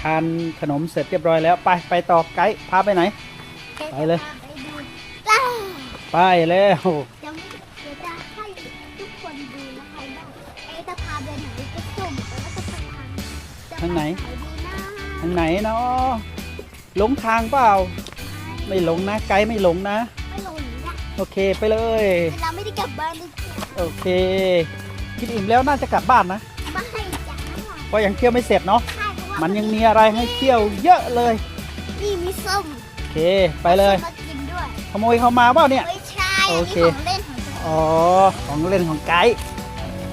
ทานขนมเสร็จเรียบร้อยแล้วไปไปต่อไกด์พาไปไหน ไปเลย ไปดูล่าไปแล้วเดี๋ยวเดี๋ยวจะให้ทุกคนดูนะคะว่าเอ๊ะจะพาไปไหนจะจุ่มแล้วก็จะไปทางจะปทางไหนดีนะทางไหนเนาะหลงทางเปล่า ไม่หลงนะไกด์ไม่หลงนะไม่ลงอย่างนี้นะโอเคไปเลยเวลาไม่ได้กลับบ้านเลยจ้ะโอเค กินอิ่มแล้วน่าจะกลับบ้านนะไม่ให้จ้ะทั้งหมดเพราะยังเที่ยวไม่เสร็จเนาะ ใช่เพราะว่ามันยังมีอะไรให้เที่ยวเยอะเลย นี่มีส้มโอเค ไปเลย มากินด้วย ขโมยเข้ามาเปล่าเนี่ย ไม่ใช่โออันเคนี้ของเล่นของฉันอ๋อ ของเล่นของไกด์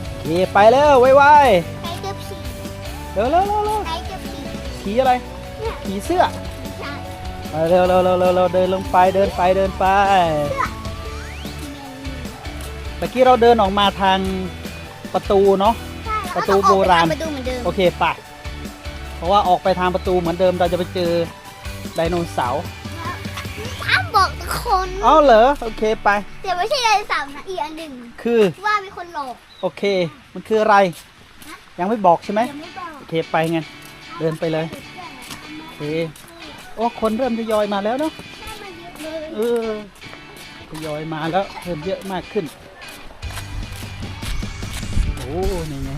โอเค ไปแล้วไวไก่จะผีๆเร็วเร็วเร็วเร็วไก่จะผีผีอะไร เนี่ยผีเสื้อ ไม่ใช่ไปเร็วเร็วเร็วเร็วเร็วเดินลงไปเดินไปเดินไปเมื่อกี้เราเดินออกมาทางประตูเนาะ ใช่ประตูโบราณประตูเหมือนเดิม โอเคไป เพราะว่าออกไปทางประตูเหมือนเดิมเราจะไปเจอไดโนเสาร์ห้ามบอกทุกคนเอาเหรอโอเคไป เดี๋ยวไม่ใช่ไดโนเสาร์นะอีกอันหนึ่งคือว่ามีคนหลอกโอเค มันคืออะไร ยังไม่บอกใช่ไหมยังไม่บอกโอเคไปไงเดินไปเลยโอเคโอ้คนเริ่มทยอยมาแล้วเนาะให้มันเยอะเลยเออทยอยมาแล้วเพิ่มเยอะมากขึ้นโอ้นี่ไง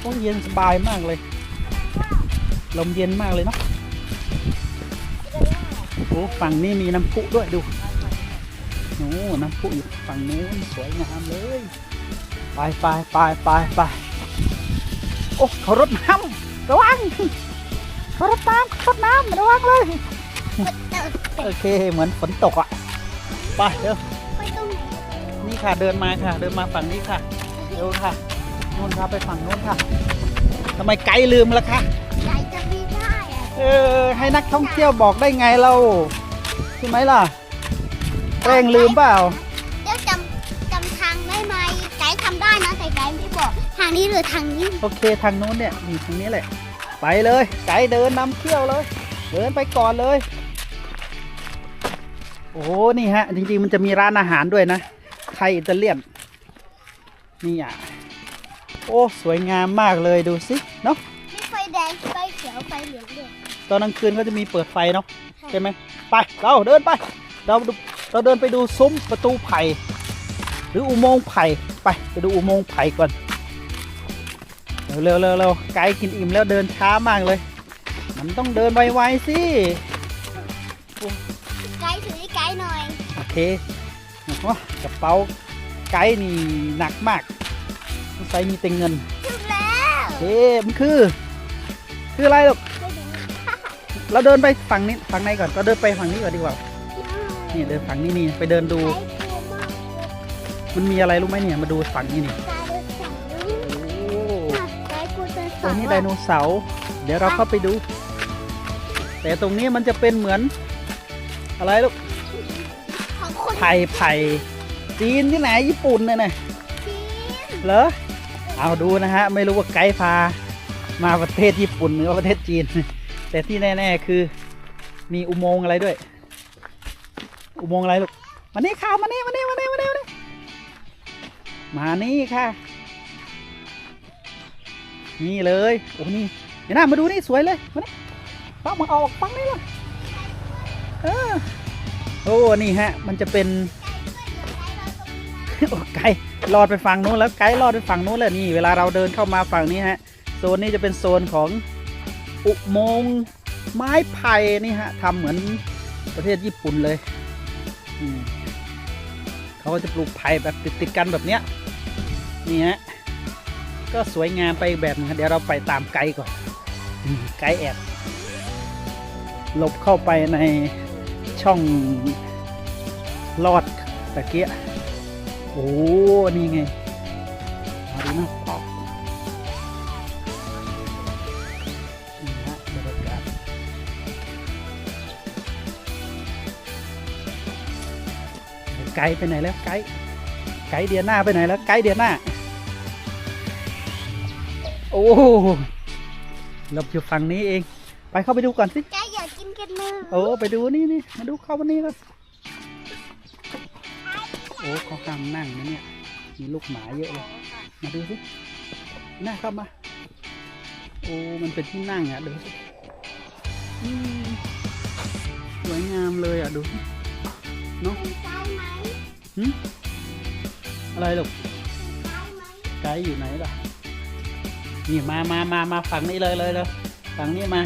โอ้เย็นสบายมากเลย ลมเย็นมากเลยเนาะโอ้ฝั่งนี้มีน้ำพุด้วยดูโอ้น้ำพุอยู่ฝั่งนู้นสวยงามเลย ไปไปไปไปไปโอ้เขารดน้ำระวังเขารดน้ำเขารดน้ำระวังเลย โอเคเหมือนฝนตกอะ ไปเร็วนี่ค่ะเดินมาค่ะ เดินมาฝั่งนี้ค่ะ เร็วค่ะนู่นค่ะไปฝั่งโน้นค่ะทำไมไกด์ลืมล่ะคะใจจะไม่ได้อะ เออให้นักท่องเที่ยวบอกได้ไงเราใช่ไหมล่ะแกล้งลืมเปล่า เดี๋ยวจำจำทางได้ไหมไกด์ทำได้นะแต่ไกด์ไม่บอกทางนี้หรือทางนี้โอเคทางโน้นเนี่ยนี่ทางนี้แหละ ไปเลยไกด์เดินนำเที่ยวเลย เดินไปก่อนเลย โอ้นี่ฮะ จริงๆมันจะมีร้านอาหารด้วยนะไทยอิตาเลียนนี่อะโอ้ สวยงามมากเลยดูสิเนาะมีไฟแดงไฟเขียวไฟเหลืองด้วย ตอนกลางคืนก็จะมีเปิดไฟเนาะใช่ไหมไปเราเดินไป เราดูเราเดินไปดูซุ้มประตูไผ่หรืออุโมงค์ไผ่ไปไปดูอุโมงค์ไผ่ก่อนเร็วเร็วเร็วเร็วไกด์กินอิ่มแล้วเดินช้ามากเลย มันต้องเดินไวๆสิไกด์ถือให้ไกด์หน่อยโอเคโอ้โหกระเป๋าไกด์นี่หนักมากสงสัยมีแต่เงินถึงแล้วเอ๊ะมันคือ คืออะไรลูกไม่รู้ เราเดินไปฝั่งนี้ฝั่งในก่อนเราเดินไปฝั่งนี้ก่อนดีกว่า นี่เดินฝั่งนี้นี่ไปเดินดูไกด์กลัวมากมันมีอะไรรู้ไหมเนี่ยมาดูฝั่งนี้นี่ไกด์เดินสั่งโอ้ไกด์กลัวจะตัสั่วงนี้ไดโนเสาร์เดี๋ยวเราเข้าไปดู แต่ตรงนี้มันจะเป็นเหมือน อะไรลูกของคนไผ่ไผ่จีนที่ไหนญี่ปุ่นเนี่ยนะจีนเหรอเอาดูนะฮะ ไม่รู้ว่าไกด์พา มาประเทศญี่ปุ่นหรือว่าประเทศจีน แต่ที่แน่ๆคือมีอุโมงค์อะไรด้วย อุโมงค์อะไรลูกมานี่ค่ะมานี่มานี่มานี่มานี่มานี่มานี่ค่ะ นี่เลยโอ้นี่เห็นหน้ามาดูนี่สวยเลยมานี่ปังมาออกปังนี่เลยเออโอ้นี่ฮะ มันจะเป็นโอ้ไกด์ลอดไปฝั่งนู้นแล้วไกด์ลอดไปฝั่งนู้นแล้วนี่เวลาเราเดินเข้ามาฝั่งนี้ฮะโซนนี้จะเป็นโซนของ อุโมงค์ไม้ไผ่นี่ฮะทำเหมือนประเทศญี่ปุ่นเลยเขาก็จะปลูกไผ่แบบติดๆกันแบบเนี้ยนี่ฮะก็สวยงามไปแบบนึงเดี๋ยวเราไปตามไกด์ก่อนไกด์แอบหลบเข้าไปในช่องลอดตะเกียโอ้นี่ไงมาดูนะ ไกด์ไปไหนแล้วไกด์ไกด์เดียน่าไปไหนแล้วไกด์เดียน่าโอ้หลบอยู่ฝั่งนี้เอง ไปเข้าไปดูก่อนสิไกด์อยากกินกันเลยโอ้ไปดูนี่นี่มาดูเข้าวันนี้แล้วโอ้เขาห้ามนั่งนะเนี่ย มีลูกหมาเยอะเลย มาดูสิหน้าเข้ามา โอ้ มันเป็นที่นั่งอะดูสิอืมสวยงามเลยอะดูเนาะเป็นซ้ายไหมหึอะไรลูกซ้ายไหมไกด์อยู่ไหนล่ะ นี่มามามามาฝั่งนี้เลยเลยเลยฝั่งนี้มา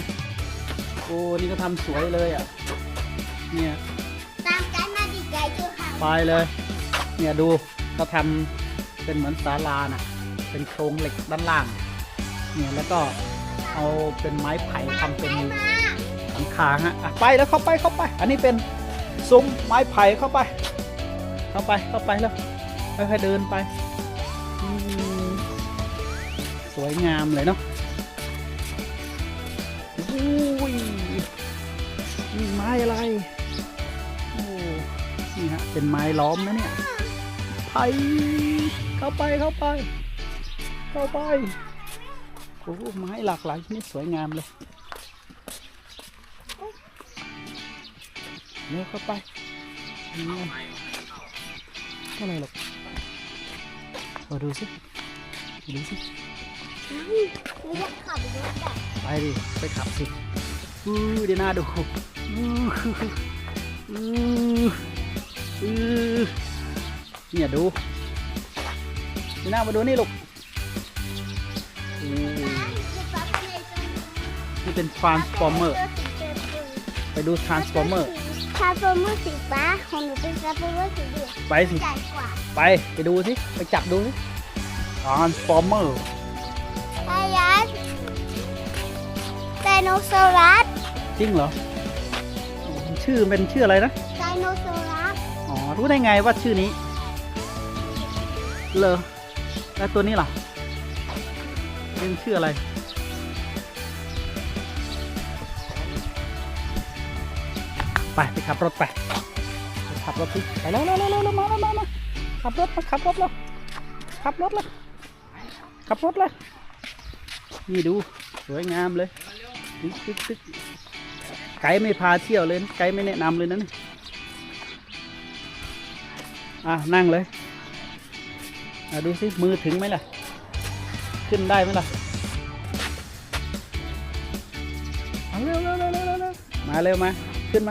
โอ้นี่ก็ทำสวยเลยอะ เนี่ย ตามกันมาดิไกด์จูหางไปเลย เนี่ยดูเขาทำเป็นเหมือนศาลาน่ะ เป็นโครงเหล็กด้านล่าง เนี่ยแล้วก็เอาเป็นไม้ไผ่ทำเป็นไกด์มาหลังคาฮะอะไปแล้วเข้าไปเข้าไป อันนี้เป็นซุ้มไม้ไผ่เข้าไป เข้าไปเข้าไปแล้วค่อยๆเดินไปสวยงามเลยเนาะอุ้ยนี่ไม้อะไรโอ้นี่ฮะเป็นไม้ล้อมนะเนี่ยไผ่เข้าไปเข้าไป เข้าไปโอ้ไม้หลากหลายชนิดสวยงามเลยเลี้ยเข้าไปนี่ อะไรหรอกมาดูสิดูสิไม่าขับรถแบบไปดิ ไปขับสิอู้เดี๋ยวหน้าดูอู้อู้อู้เนี่ยดูเดี๋ยวหน้ามาดูนี่ลูกอู้จะปั๊บในตรงนี้นี่เป็น transformer ไปดูทรานส์ฟอร์เมอร์ สีฟ้าของหนูเป็นทรานส์ฟอร์เมอร์สีเหลืองไปสิ ใหญ่กว่าไป ไปดูสิ ไปจับดูสิ transformer ไดยัสไดโนเสารัสจริงเหรอโอ้ชื่อเป็นชื่ออะไรนะ ไดโนเสารัสอ๋อ รู้ได้ไงว่าชื่อนี้ เลอแล้วตัวนี้ล่ะเป็นชื่ออะไร ไปไปขับรถไปขับรถสิไปแล้วแล้วแล้วแล้วมามามามาขับรถมาขับรถแล้วขับรถแล้วขับรถแล้วนี่ดูสวยงามเลยตึกตึกตึกไกด์ไม่พาเที่ยวเลยไกด์ไม่แนะนำเลยนะนี่อะนั่งเลยอะดูสิมือถึงไหมล่ะ ขึ้นได้ไหมล่ะเอาเร็วเร็วเร็วเร็วมาเร็วมา ขึ้นไหม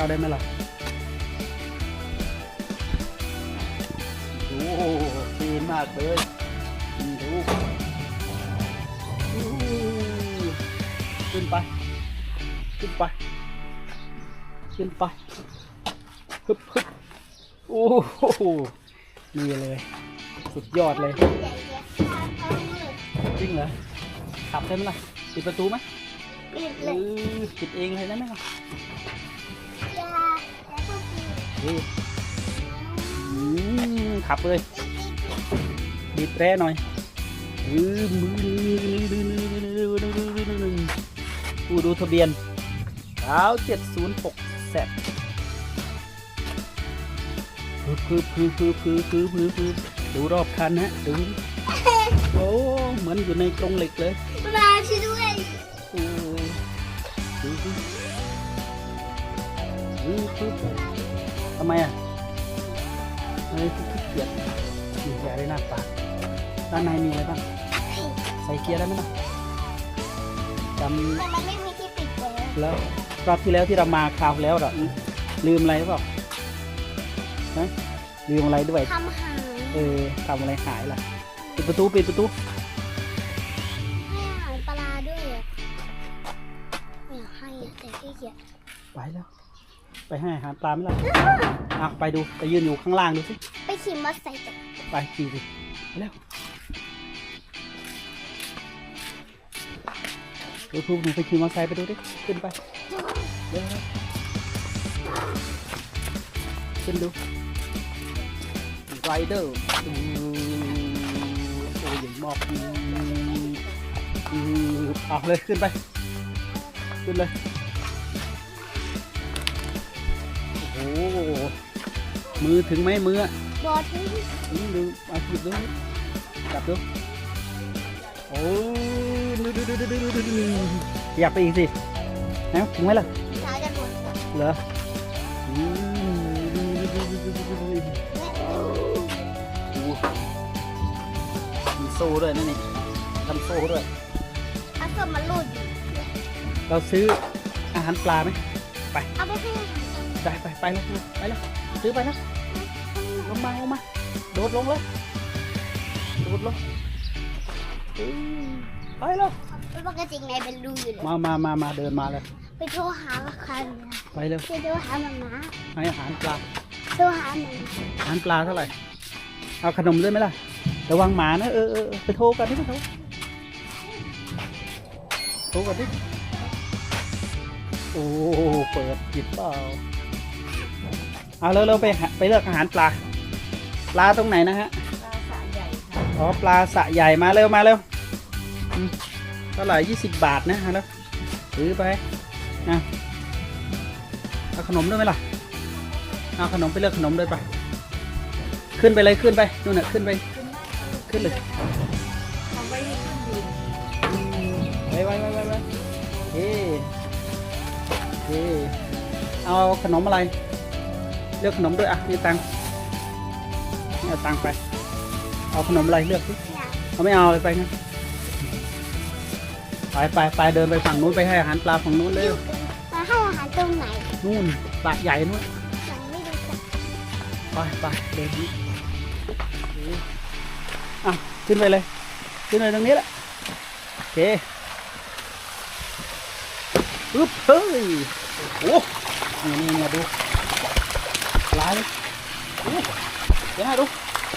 ข้าได้ไหมล่ะโอ้โหดีมากเลยนี่ดูอู้ขึ้นไป ขึ้นไป ขึ้นไปฮึบฮึบโอ้โหนี่เลย สุดยอดเลยใหญ่เลยทรานส์ฟอร์เมอร์จริงเหรอขับได้ไหมล่ะปิดประตูไหมปิดเอเลยอปิดเองเลยได้ไหมล่ะยาแล้วก็ี่ขับเลยบีบแร่หน่อยดูดูทะเบียนเท้าเจ็ดศูนย์หกแซดคือคือคือคือคือคือคือดูรอบคันฮะดูโอ้เหมือนอยู่ในกรงเหล็กเลย ไมอะอะไรคือขี้เกียจมีแกได้หน้าตาด้านในมีอะไรบ้างใส่เกียร์ได้ไหมล่ะจแต่มันไม่มีที่ปิดเลยำแล้วรอบที่แล้วที่เรามาคราวแล้วเหรอลืมอะไรหรือเปล่าฮะลืมอะไรด้วยทำหายเออทำอะไรหายล่ะปิดประตูปิดประตู ไปให้อาหารปลาไหมล่ะอะไปดูไปยืนอยู่ข้างล่างดูสิ ไปขี่มอเตอร์ไซค์กันไปขี่สิไปเร็วดูทูบหนูไปขี่มอเตอร์ไซค์ไปดูดิ ขึ้นไปเร็วๆขึ้นดูไรเดอร์โอ้ยใหญ่มากอืมไปอือเอาเลยขึ้นไป ขึ้นเลย อ้โหมือถึงไหมมืออะบอที่อืมดูมาหยิบดูจับดูโอ้ดูดูดูดูดูดูดูอยากไปอีกสินะถึงไหมล่ะสาวจะหมดเหรออืมดูดูดูดูดูดูดูโอ้มีโซ่ด้วยนั่นนี่ทำโซ่ด้วย เอาส้มมาลูดอยู่เราซื้ออาหารปลาไหม เอาไปให้ ไปไปไปเลยไปเลยซื้อไปนะลงมาลงมาโดดลงเลยโดดลงอืมไปแล้วแล้วปกติในเป็นรูอยู่เลยมามามามาเดินมาเลยไปโทรหาใครไปเร็วไปโทรหาหมาม้าให้อาหารปลาโทรหาหนูอาหารปลาเท่าไหร่เอาขนมด้วยไหมล่ะระวังหมานะเออเออเออไปโทรกันดิไปโทรโทรกันดิโอ้เปิดผิดเปล่า เอาเร็วๆไปหาไปเลือกอาหารปลา ปลาตรงไหนนะฮะอ๋อปลาสะใหญ่มาเร็วมาเร็วอืมเท่าไหร่ยี่สิบบาทนะฮะแล้วซื้อไปนะเอาขนมด้วยไหมล่ะ เอาขนมไปเลือกขนมด้วยไป ขึ้นไปเลยขึ้นไปนู่นน่ะขึ้นไป ขึ้นเลยไปไปไปไปไปเฮ้เฮ้เอาขนมอะไร เลือกขนมด้วยอะมีตังค์เอาตังค์ไป เอาขนมอะไรเลือกสิเนี่ยเอาไม่เอาเลยไปงั้นไปไปไปเดินไปฝั่งนู้นไปให้อาหารปลาฝั่งนู้นเร็วมาให้อาหารตรงไหนนู่นปลาใหญ่นู่นยังไม่รู้จักไปไปเดินนี้อะขึ้นไปเลยขึ้นไปตรงนี้แหละโอเคปึ๊บเฮ้ยโอ้นี่นี่เนี่ยดูป ลาเลยโอ้เดี๋ยวให้ดู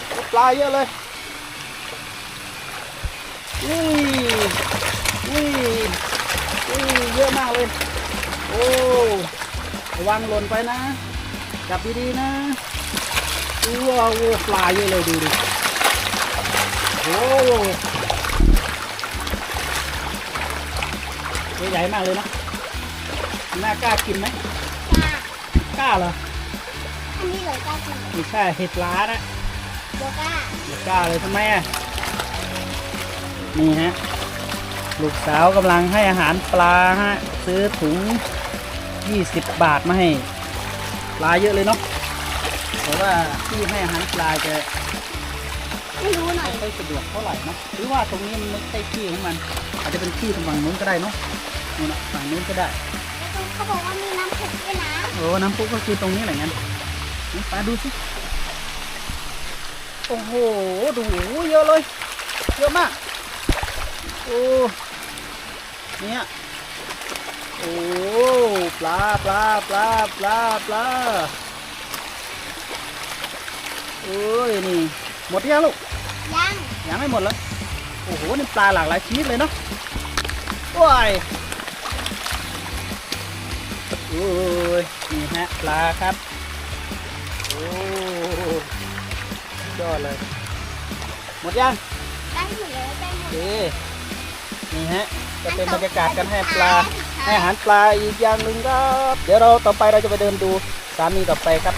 โอ้ปลาเยอะเลยอุ้ยอุ้ยอุ้ยเยอะมากเลย โอ้ระวังหล่นไปนะ จับดีๆนะว้าวปลาเยอะเลยดูดิโอ้ตัวใหญ่มากเลยนะน่ากล้ากินไหมจ้า กล้าเหรอ อันนี้เลยกล้ากินไม่ใช่เห็ดล้านะโบก้าไม่กล้าเลยทำไมอะนี่ฮะลูกสาวกำลังให้อาหารปลาฮะซื้อถุง 20 บาทมาให้ปลาเยอะเลยเนาะแต่ว่าที่ให้อาหารปลาจะไม่รู้หน่อย ไม่ค่อยสะดวกเท่าไหร่นะหรือว่าตรงนี้มันไม่ใช่ที่ของมัน อาจจะเป็นที่ตรงฝั่งนู้นก็ได้เนาะนู่นนะฝั่งนู้นก็ได้ เขาบอกว่ามีน้ำผึ้งด้วยนะ โอ้น้ำพุก็คือตรงนี้แหละงั้นนี่ ปลาดูสิ โอ้โห ดูเยอะเลย เยอะมาก โอ้ เนี่ย โอ้ ปลาปลาปลาปลาปลาเอ้ย นี่ หมดยังลูก ยัง ยังไม่หมดเลย โอ้โห นี่ปลาหลากหลายชนิดเลยเนาะว้ายโอ้ย นี่ฮะ ปลาครับ โอ้ยอดเลย หมดยังได้หมดเลยได้หมโอดเคนี่ฮะ จะเป็นบรรยากาศการให้ปลาให้อาหารปลาอีกอย่างหนึ่งครับ เดี๋ยวเราต่อไปเราจะไปเดินดูสถานีต่อไปครับ